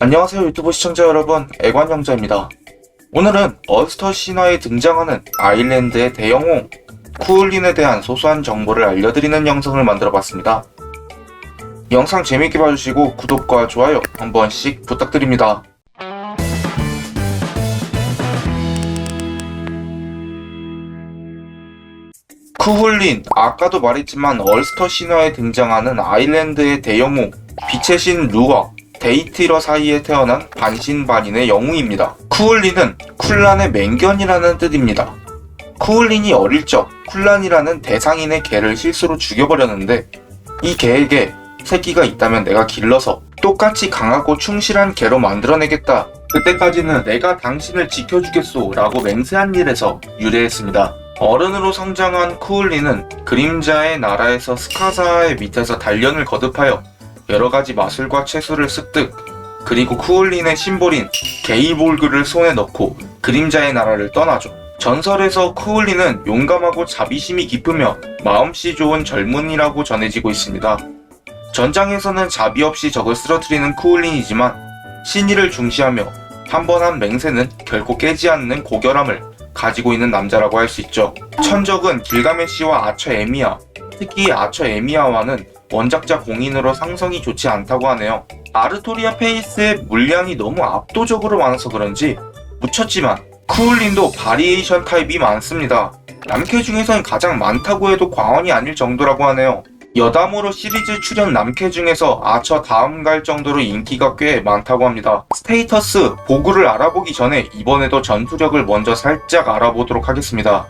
안녕하세요 유튜브 시청자 여러분. 애관영자입니다. 오늘은 얼스터 신화에 등장하는 아일랜드의 대영웅 쿠울린에 대한 소소한 정보를 알려드리는 영상을 만들어 봤습니다. 영상 재밌게 봐주시고 구독과 좋아요 한 번씩 부탁드립니다. 쿠훌린 아까도 말했지만 얼스터 신화에 등장하는 아일랜드의 대영웅 빛의 신 루와 데이티러 사이에 태어난 반신반인의 영웅입니다. 쿠울린은 쿨란의 맹견이라는 뜻입니다. 쿠울린이 어릴 적 쿨란이라는 대상인의 개를 실수로 죽여버렸는데 이 개에게 새끼가 있다면 내가 길러서 똑같이 강하고 충실한 개로 만들어내겠다. 그때까지는 내가 당신을 지켜주겠소 라고 맹세한 일에서 유래했습니다. 어른으로 성장한 쿠울린은 그림자의 나라에서 스카사의 밑에서 단련을 거듭하여 여러 가지 마술과 채술을 습득 그리고 쿠울린의 심볼인 게이볼그를 손에 넣고 그림자의 나라를 떠나죠. 전설에서 쿠울린은 용감하고 자비심이 깊으며 마음씨 좋은 젊은이라고 전해지고 있습니다. 전장에서는 자비 없이 적을 쓰러뜨리는 쿠울린이지만 신의를 중시하며 한 번한 맹세는 결코 깨지 않는 고결함을 가지고 있는 남자라고 할 수 있죠. 천적은 길가메시와 아처 에미야, 특히 아처 에미야와는 원작자 공인으로 상성이 좋지 않다고 하네요. 아르토리아 페이스의 물량이 너무 압도적으로 많아서 그런지 묻혔지만 쿠울린도 바리에이션 타입이 많습니다. 남캐 중에선 가장 많다고 해도 과언이 아닐 정도라고 하네요. 여담으로 시리즈 출연 남캐 중에서 아처 다음 갈 정도로 인기가 꽤 많다고 합니다. 스테이터스 보구를 알아보기 전에 이번에도 전투력을 먼저 살짝 알아보도록 하겠습니다.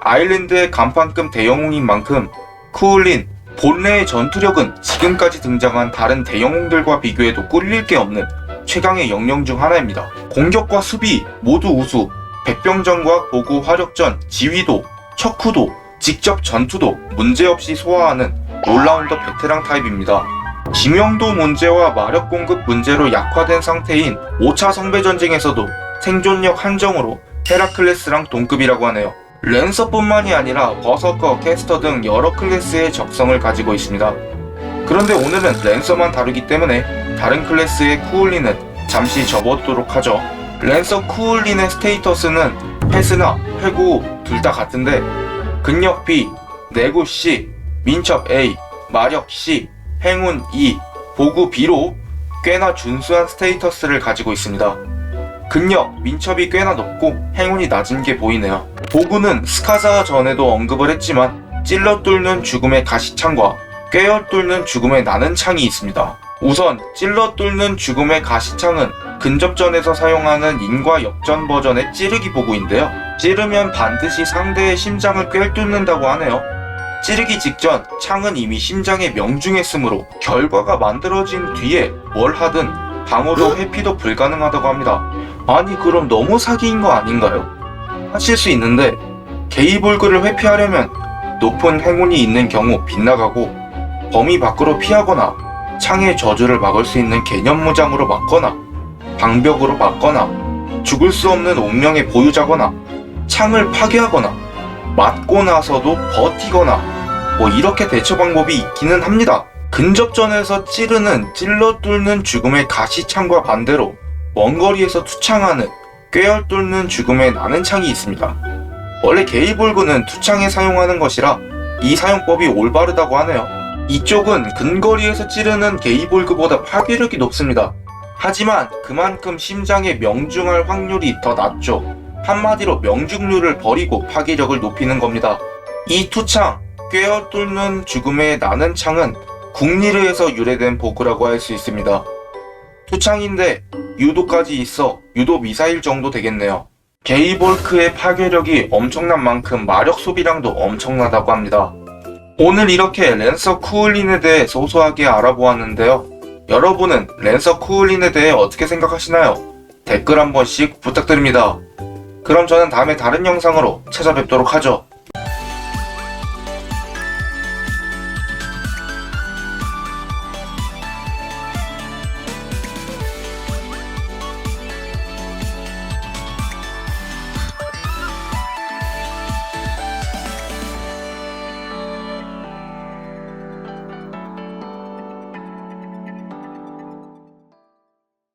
아일랜드의 간판급 대영웅인 만큼 쿠울린 본래의 전투력은 지금까지 등장한 다른 대영웅들과 비교해도 꿀릴 게 없는 최강의 영령 중 하나입니다. 공격과 수비 모두 우수, 백병전과 보구 화력전, 지휘도, 척후도, 직접 전투도 문제없이 소화하는 올라운더 베테랑 타입입니다. 지명도 문제와 마력 공급 문제로 약화된 상태인 5차 성배 전쟁에서도 생존력 한정으로 헤라클레스랑 동급이라고 하네요. 랜서뿐만이 아니라 버서커, 캐스터 등 여러 클래스의 적성을 가지고 있습니다. 그런데 오늘은 랜서만 다루기 때문에 다른 클래스의 쿠울린은 잠시 접어두도록 하죠. 랜서 쿠울린의 스테이터스는 패스나 회구 둘 다 같은데 근력 B, 내구 C, 민첩 A, 마력 C, 행운 E, 보구 B로 꽤나 준수한 스테이터스를 가지고 있습니다. 근력, 민첩이 꽤나 높고 행운이 낮은 게 보이네요. 보구는 스카사 전에도 언급을 했지만 찔러 뚫는 죽음의 가시창과 꿰어 뚫는 죽음의 나는 창이 있습니다. 우선 찔러 뚫는 죽음의 가시창은 근접전에서 사용하는 인과 역전 버전의 찌르기 보구인데요. 찌르면 반드시 상대의 심장을 꿰 뚫는다고 하네요. 찌르기 직전 창은 이미 심장에 명중했으므로 결과가 만들어진 뒤에 뭘 하든 방어도 회피도 불가능하다고 합니다. 아니 그럼 너무 사기인 거 아닌가요? 하실 수 있는데 게이볼그를 회피하려면 높은 행운이 있는 경우 빗나가고 범위 밖으로 피하거나 창의 저주를 막을 수 있는 개념 무장으로 막거나 방벽으로 막거나 죽을 수 없는 운명의 보유자거나 창을 파괴하거나 맞고 나서도 버티거나 뭐 이렇게 대처 방법이 있기는 합니다. 근접전에서 찌르는 찔러 뚫는 죽음의 가시창과 반대로 먼 거리에서 투창하는 꿰어 뚫는 죽음의 나는 창이 있습니다. 원래 게이볼그는 투창에 사용하는 것이라 이 사용법이 올바르다고 하네요. 이쪽은 근거리에서 찌르는 게이볼그보다 파괴력이 높습니다. 하지만 그만큼 심장에 명중할 확률이 더 낮죠. 한마디로 명중률을 버리고 파괴력을 높이는 겁니다. 이 투창, 꿰어 뚫는 죽음의 나는 창은 국리르에서 유래된 보그라고 할 수 있습니다. 투창인데 유도까지 있어 유도 미사일 정도 되겠네요. 게이볼크의 파괴력이 엄청난 만큼 마력 소비량도 엄청나다고 합니다. 오늘 이렇게 랜서 쿠울린에 대해 소소하게 알아보았는데요. 여러분은 랜서 쿠울린에 대해 어떻게 생각하시나요? 댓글 한 번씩 부탁드립니다. 그럼 저는 다음에 다른 영상으로 찾아뵙도록 하죠.